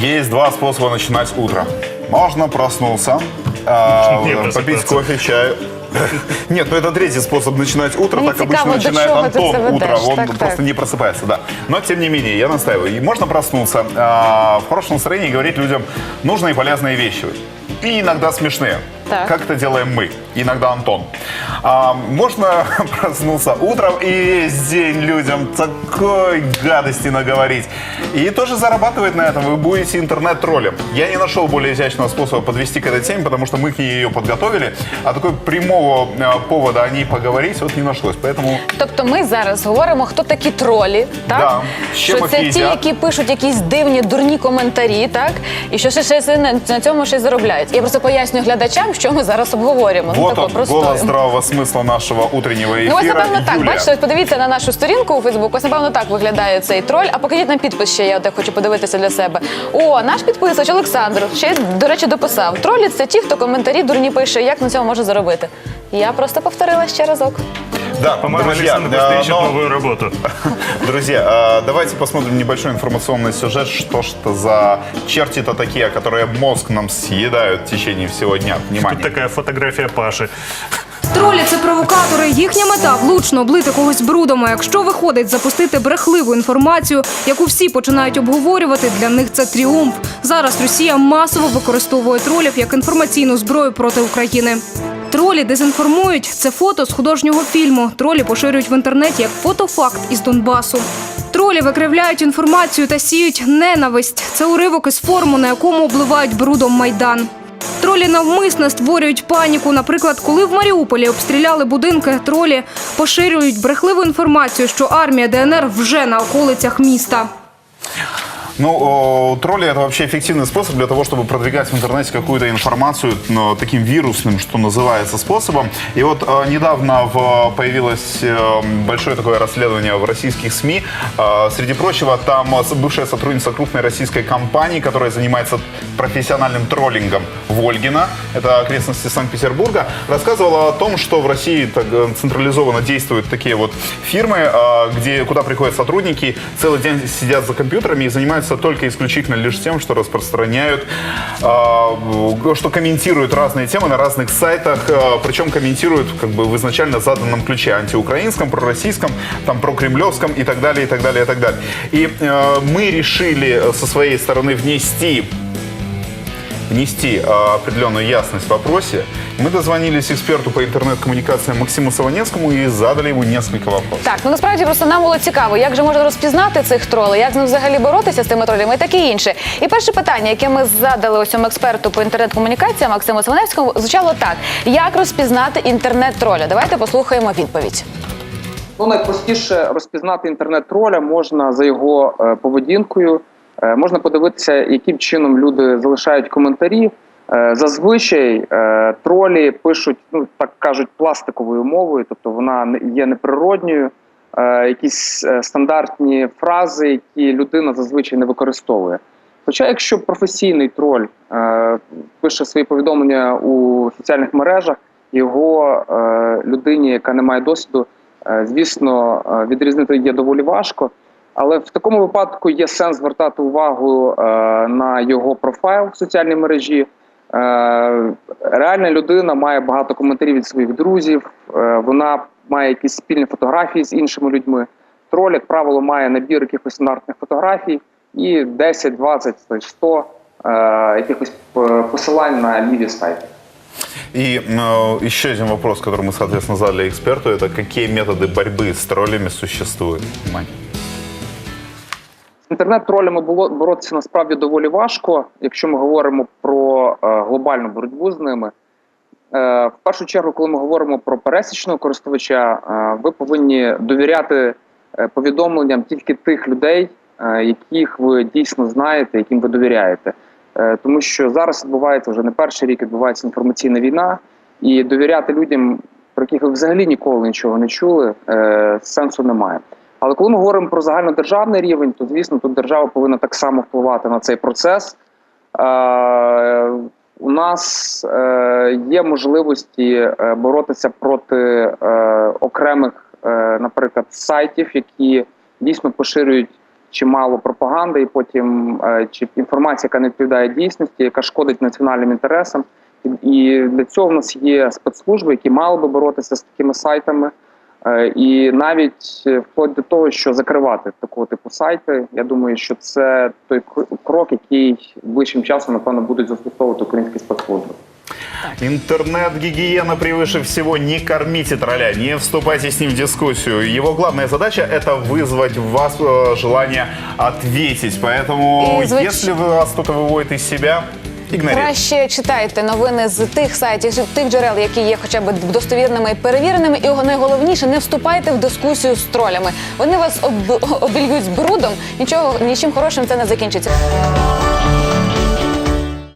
Есть два способа начинать утро. Можно проснуться, а, попить кофе, чай. Нет, ну это третий способ начинать утро. Мне так обычно до начинает чого ти Антон це ведеш. утро. Он Так, просто так. не просыпается, да. Но тем не менее, я настаиваю. И можно проснуться а, в хорошем настроении и говорить людям нужные и полезные вещи. И иногда смешные. Так. Как это делаем мы, иногда Антон. А, можно проснуться утром и весь день людям такой гадости наговорить. И тоже зарабатывать на этом. Вы будете интернет-троллем. Я не нашел более изящного способа подвести к этой теме, потому что мы к ней ее подготовили. А такой прямого э, повода о ней поговорить вот не нашлось. Поэтому Тобто ми зараз говоримо, хто такі тролі, так? Да. З чим Що їх це ті, їдять. які пишуть якісь дивні, дурні коментарі, так? І що ще, ще на, на цьому ще й заробляють. Я просто пояснюю глядачам, що ми зараз обговорюємо. ну, вот ну, он, простою. голос здравого смысла нашого утреннього ефіру. Ну, ось, напевно, так. Бачите, ось подивіться на нашу сторінку у Фейсбук. Ось, напевно, так виглядає цей троль. А покажіть нам підпис ще, я от хочу подивитися для себе. О, наш підписач Олександр ще, до речі, дописав. Тролі це ті, хто коментарі дурні пише, як на цьому може заробити. Я просто повторила ще разок. Да, По-моему, друзья, Александр э, просто ищет но- новую работу. Друзья, а, давайте посмотрим небольшой информационный сюжет, что ж это за черти-то такие, которые мозг нам съедают в течение всего дня. Тут Внимание. такая фотография Паши. Тролі це провокатори. Їхня мета влучно облити когось брудом. А якщо виходить запустити брехливу інформацію, яку всі починають обговорювати, для них це тріумф. Зараз Росія масово використовує тролів як інформаційну зброю проти України. Тролі дезінформують. Це фото з художнього фільму. Тролі поширюють в інтернеті як фотофакт із Донбасу. Тролі викривляють інформацію та сіють ненависть. Це уривок із форуму, на якому обливають брудом майдан. Тролі навмисно створюють паніку. Наприклад, коли в Маріуполі обстріляли будинки, тролі поширюють брехливу інформацію, що армія ДНР вже на околицях міста. Ну, о, тролли это вообще эффективный способ для того, чтобы продвигать в интернете какую-то информацию ну, таким вирусным, что называется, способом. И вот э, недавно в- появилось э, большое такое расследование в российских СМИ. Э, среди прочего, там э, бывшая сотрудница крупной российской компании, которая занимается профессиональным троллингом Вольгина, это окрестности Санкт-Петербурга, рассказывала о том, что в России так, э, централизованно действуют такие вот фирмы, э, где, куда приходят сотрудники, целый день сидят за компьютерами и занимаются только исключительно лишь тем, что распространяют, э, что комментируют разные темы на разных сайтах, э, причем комментируют как бы в изначально заданном ключе антиукраинском, пророссийском, там прокремлевском и так далее, и так далее, и так далее. И э, мы решили э, со своей стороны внести внести э, определенную ясность в вопросе. Мы дозвонились эксперту по интернет-коммуникациям Максиму Саванецкому и задали ему несколько вопросов. Так, ну насправді просто нам було цікаво, як же можна розпізнати цих тролей, як з ним взагалі боротися з тими тролями і таке інше. І перше питання, яке ми задали ось цьому експерту по інтернет-комунікаціям Максиму Симоневському, звучало так: як розпізнати інтернет-троля? Давайте послухаємо відповідь. Ну, найпростіше розпізнати інтернет-троля можна за його е, поведінкою. Е, можна подивитися, яким чином люди залишають коментарі. Е, зазвичай е, тролі пишуть, ну так кажуть, пластиковою мовою, тобто вона є неприродньою. Е, якісь стандартні фрази, які людина зазвичай не використовує. Хоча, якщо професійний троль е, пише свої повідомлення у соціальних мережах, його е, людині, яка не має досвіду, Е, Звісно, відрізнити є доволі важко, але в такому випадку є сенс звертати увагу е, на його профайл в соціальній мережі. Е, Реальна людина має багато коментарів від своїх друзів, е, вона має якісь спільні фотографії з іншими людьми. Троль, як правило, має набір якихось стандартних фотографій і 10, 20, 100 е, якихось е, посилань на ліві сайти. И э, еще один вопрос, который мы, соответственно, задали эксперту, это какие методы борьбы с троллями существуют? Внимание. Інтернет-тролями було боротися насправді доволі важко, якщо ми говоримо про е, глобальну боротьбу з ними. Е, в першу чергу, коли ми говоримо про пересічного користувача, е, ви повинні довіряти повідомленням тільки тих людей, яких ви дійсно знаєте, яким ви довіряєте. Тому що зараз відбувається вже не перший рік, відбувається інформаційна війна, і довіряти людям, про яких ви взагалі ніколи нічого не чули, сенсу немає. Але коли ми говоримо про загальнодержавний рівень, то звісно тут держава повинна так само впливати на цей процес. Е, у нас е, є можливості е, боротися проти е, окремих, е, наприклад, сайтів, які дійсно поширюють чимало пропаганди, і потім е, чи інформація, яка не відповідає дійсності, яка шкодить національним інтересам. І- І для цього в нас є спецслужби, які мали би боротися з такими сайтами. Е, І навіть е, вплоть до того, що закривати такого типу сайти, я думаю, що це той кр- крок, який ближчим часом напевно будуть застосовувати українські спецслужби. Интернет-гигиена превыше всего. Не кормите тролля, не вступайте с ним в дискуссию. Его главная задача – это вызвать в вас э, желание ответить. Поэтому, И звуч- если вы- вас кто-то выводит из себя, игнорируйте. Краще читайте новини з тих сайтів, з тих джерел, які є хоча б достовірними і перевіреними. І найголовніше, не вступайте в дискусію з тролями. Вони вас об... обільють брудом. Нічого нічим хорошим це не закінчиться.